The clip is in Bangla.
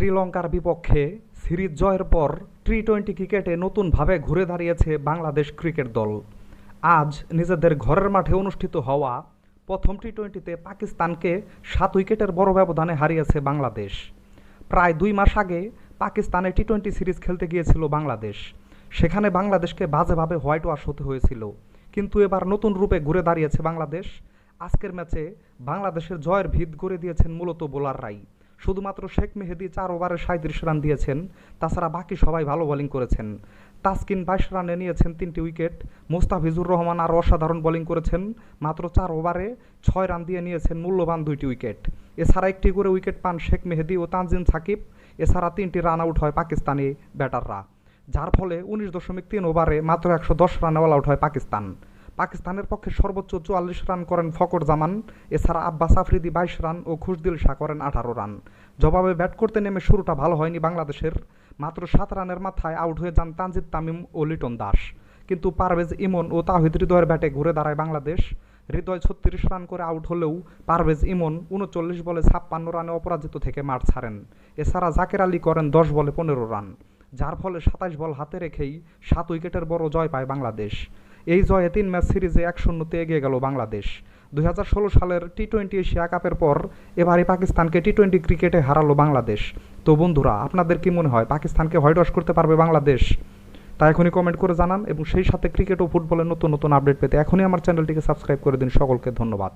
শ্রীলঙ্কার বিপক্ষে সিরিজ জয়ের পর টি টোয়েন্টি ক্রিকেটে নতুনভাবে ঘুরে দাঁড়িয়েছে বাংলাদেশ ক্রিকেট দল। আজ নিজেদের ঘরের মাঠে অনুষ্ঠিত হওয়া প্রথম টি টোয়েন্টিতে পাকিস্তানকে সাত উইকেটের বড় ব্যবধানে হারিয়েছে বাংলাদেশ। প্রায় দুই মাস আগে পাকিস্তানে টি টোয়েন্টি সিরিজ খেলতে গিয়েছিল বাংলাদেশ। সেখানে বাংলাদেশকে বাজেভাবে হোয়াইট ওয়াশ হতে হয়েছিল। কিন্তু এবার নতুন রূপে ঘুরে দাঁড়িয়েছে বাংলাদেশ। আজকের ম্যাচে বাংলাদেশের জয়ের ভিত গড়ে দিয়েছেন মূলত বোলাররাই। শুধুমাত্র শেখ মেহেদি চার ওভারে সাঁত্রিশ রান দিয়েছেন, তাছাড়া বাকি সবাই ভালো বোলিং করেছেন। তাসকিন বাইশ রানে নিয়েছেন তিনটি উইকেট, মোস্তাফিজুর রহমান আর অসাধারণ বোলিং করেছেন, মাত্র চার ওভারে ছয় রান দিয়ে নিয়েছেন মূল্যবান দুইটি উইকেট। এছাড়া একটি করে উইকেট পান শেখ মেহেদি ও তানজিম সাকিব, এছাড়া তিনটি রান আউট হয় পাকিস্তানি ব্যাটাররা। যার ফলে উনিশ দশমিক তিন ওভারে মাত্র একশো দশ রানে অল আউট হয় পাকিস্তান। পাকিস্তানের পক্ষে সর্বোচ্চ চুয়াল্লিশ রান করেন ফকর জামান, এছাড়া আব্বাস আফ্রিদি বাইশ রান ও খুশদিল শাহ করেন আঠারো রান। জবাবে ব্যাট করতে নেমে শুরুটা ভালো হয়নি বাংলাদেশের, মাত্র সাত রানের মাথায় আউট হয়ে যান তানজিদ তামিম ও লিটন দাস। কিন্তু পারভেজ ইমন ও তাহিদ হৃদয়ের ব্যাটে ঘুরে দাঁড়ায় বাংলাদেশ। হৃদয় ছত্রিশ রান করে আউট হলেও পারভেজ ইমন উনচল্লিশ বলে ছাপ্পান্ন রানে অপরাজিত থেকে মাঠ ছাড়েন। এছাড়া জাকের আলী করেন দশ বলে পনেরো রান, যার ফলে সাতাশ বল হাতে রেখেই সাত উইকেটের বড় জয় পায় বাংলাদেশ। এই জয়ে তিন ম্যাচ সিরিজে এক শূন্যতে এগিয়ে গেল বাংলাদেশ। দুই হাজার ষোলো সালের টি টোয়েন্টি এশিয়া কাপের পর এবারে পাকিস্তানকে টি টোয়েন্টি ক্রিকেটে হারালো বাংলাদেশ। তো বন্ধুরা, আপনাদের কি মনে হয়, পাকিস্তানকে হোয়াইট ওয়াশ করতে পারবে বাংলাদেশ? তা এখনই কমেন্ট করে জানান এবং সেই সাথে ক্রিকেট ও ফুটবলের নতুন নতুন আপডেট পেতে এখনই আমার চ্যানেলটিকে সাবস্ক্রাইব করে দিন। সকলকে ধন্যবাদ।